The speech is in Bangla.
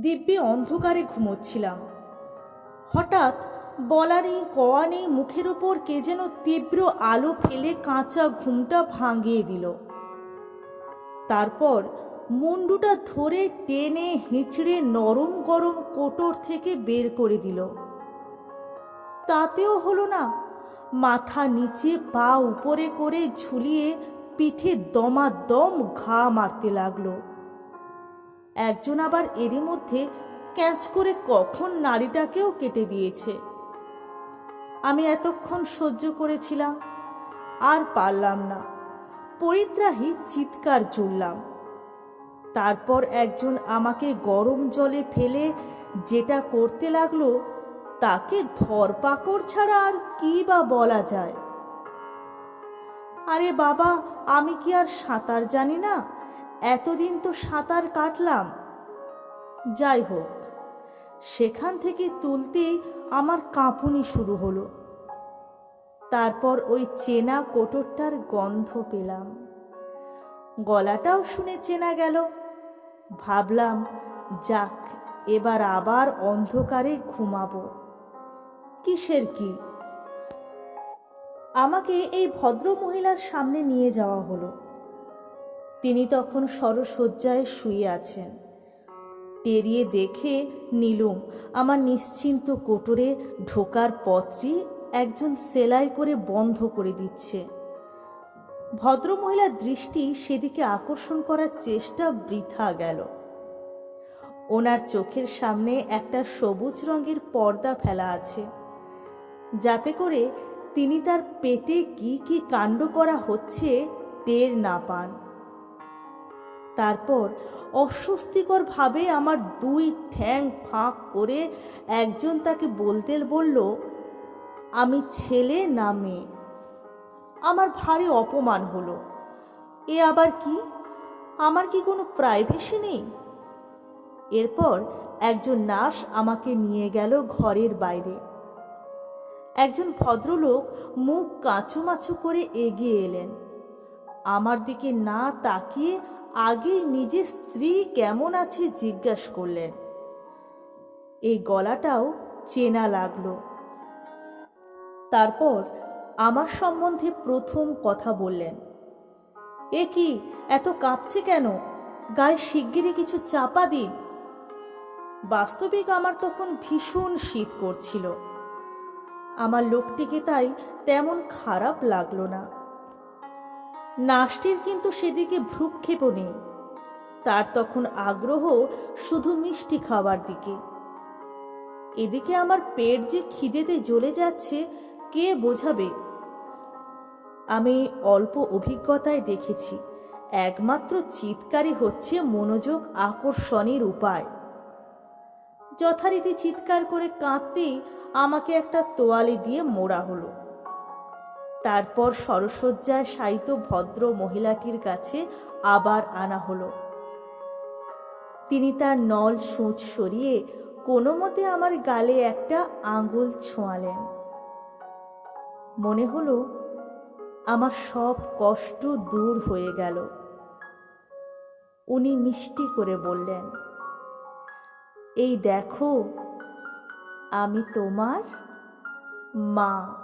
দিব্যি অন্ধকারে ঘুমোচ্ছিলাম। হঠাৎ বলা নেই, কওয়া নেই, মুখের ওপর কে যেন তীব্র আলো ফেলে কাঁচা ঘুমটা ভাঙিয়ে দিল। তারপর মুন্ডুটা ধরে টেনে হিঁচড়ে নরম গরম কোটর থেকে বের করে দিল। তাতেও হলো না, মাথা নিচে পা উপরে করে ঝুলিয়ে পিঠে দমাদম ঘা মারতে লাগল। একজন আবার এরই মধ্যে ক্যাচ করে কখন নাড়িটাকেও কেটে দিয়েছে। আমি এতক্ষণ সহ্য করেছিলাম, আর পারলাম না। পরিত্রাহী চিৎকার জুড়লাম। তারপর একজন আমাকে গরম জলে ফেলে যেটা করতে লাগল, তাকে ধরপাকড় ছাড়া আর কি বা বলা যায়? আরে বাবা, আমি কি আর সাঁতার জানি না? এতদিন তো সাঁতার কাটলাম। যাই হোক, সেখান থেকে তুলতেই আমার কাঁপুনি শুরু হলো। তারপর ওই চেনা কোটরটার গন্ধ পেলাম। গলাটাও শুনে চেনা গেল। ভাবলাম, যাক, এবার আবার অন্ধকারে ঘুমাবো। কিসের কি? আমাকে এই ভদ্র মহিলার সামনে নিয়ে যাওয়া হলো। তিনি তখন সরসজ্জায় শুয়ে আছেন। টেরিয়ে দেখে নিলুম, আমার নিশ্চিন্ত কোটরে ঢোকার পথটি একজন সেলাই করে বন্ধ করে দিচ্ছে। ভদ্রমহিলার দৃষ্টি সেদিকে আকর্ষণ করার চেষ্টা বৃথা গেল। ওনার চোখের সামনে একটা সবুজ রঙের পর্দা ফেলা আছে। যাতে করে তিনি তার পেটে কি কি কাণ্ড করা হচ্ছে টের না পান। তারপর অস্বস্তিকরভাবে আমার দুই ঠ্যাং ফাঁক করে একজন তাকে বলতে বলল, আমি ছেলে না মেয়ে? আমার ভারী অপমান হলো। এ আবার কি? আমার কি কোনো প্রাইভেসি নেই? এরপর একজন নার্স আমাকে নিয়ে গেল ঘরের বাইরে। একজন ভদ্রলোক মুখ কাঁচুমাচু করে এগিয়ে এলেন। আমার দিকে না তাকিয়ে আগেই নিজের স্ত্রী কেমন আছে জিজ্ঞাসা করলেন। এই গলাটাও চেনা লাগল। তারপর আমার সম্বন্ধে প্রথম কথা বললেন। এ কি, এত কাঁপছে কেন? গায়ে শিগগিরই কিছু চাপা দিন। বাস্তবিক আমার তখন ভীষণ শীত করছিল। আমার লোকটিকে তাই তেমন খারাপ লাগল না। নার্সটির কিন্তু সেদিকে ভ্রুক্ষেপও নেই তার তখন আগ্রহ শুধু মিষ্টি খাবার দিকে। এদিকে আমার পেট যে খিদেতে জ্বলে যাচ্ছে, কে বোঝাবে? আমি অল্প অভিজ্ঞতায় দেখেছি, একমাত্র চিৎকারই হচ্ছে মনোযোগ আকর্ষণের উপায়। যথারীতি চিৎকার করে কাঁদতেই আমাকে একটা তোয়ালে দিয়ে মোড়া হলো। তারপর সরসজ্জায় শায়িত ভদ্র মহিলাটির কাছে আবার আনা হলো। তিনি তার নল সূচ সরিয়ে কোনো মতে আমার গালে একটা আঙুল ছোঁয়ালেন। মনে হলো আমার সব কষ্ট দূর হয়ে গেল। উনি মিষ্টি করে বললেন, এই দেখো, আমি তোমার মা।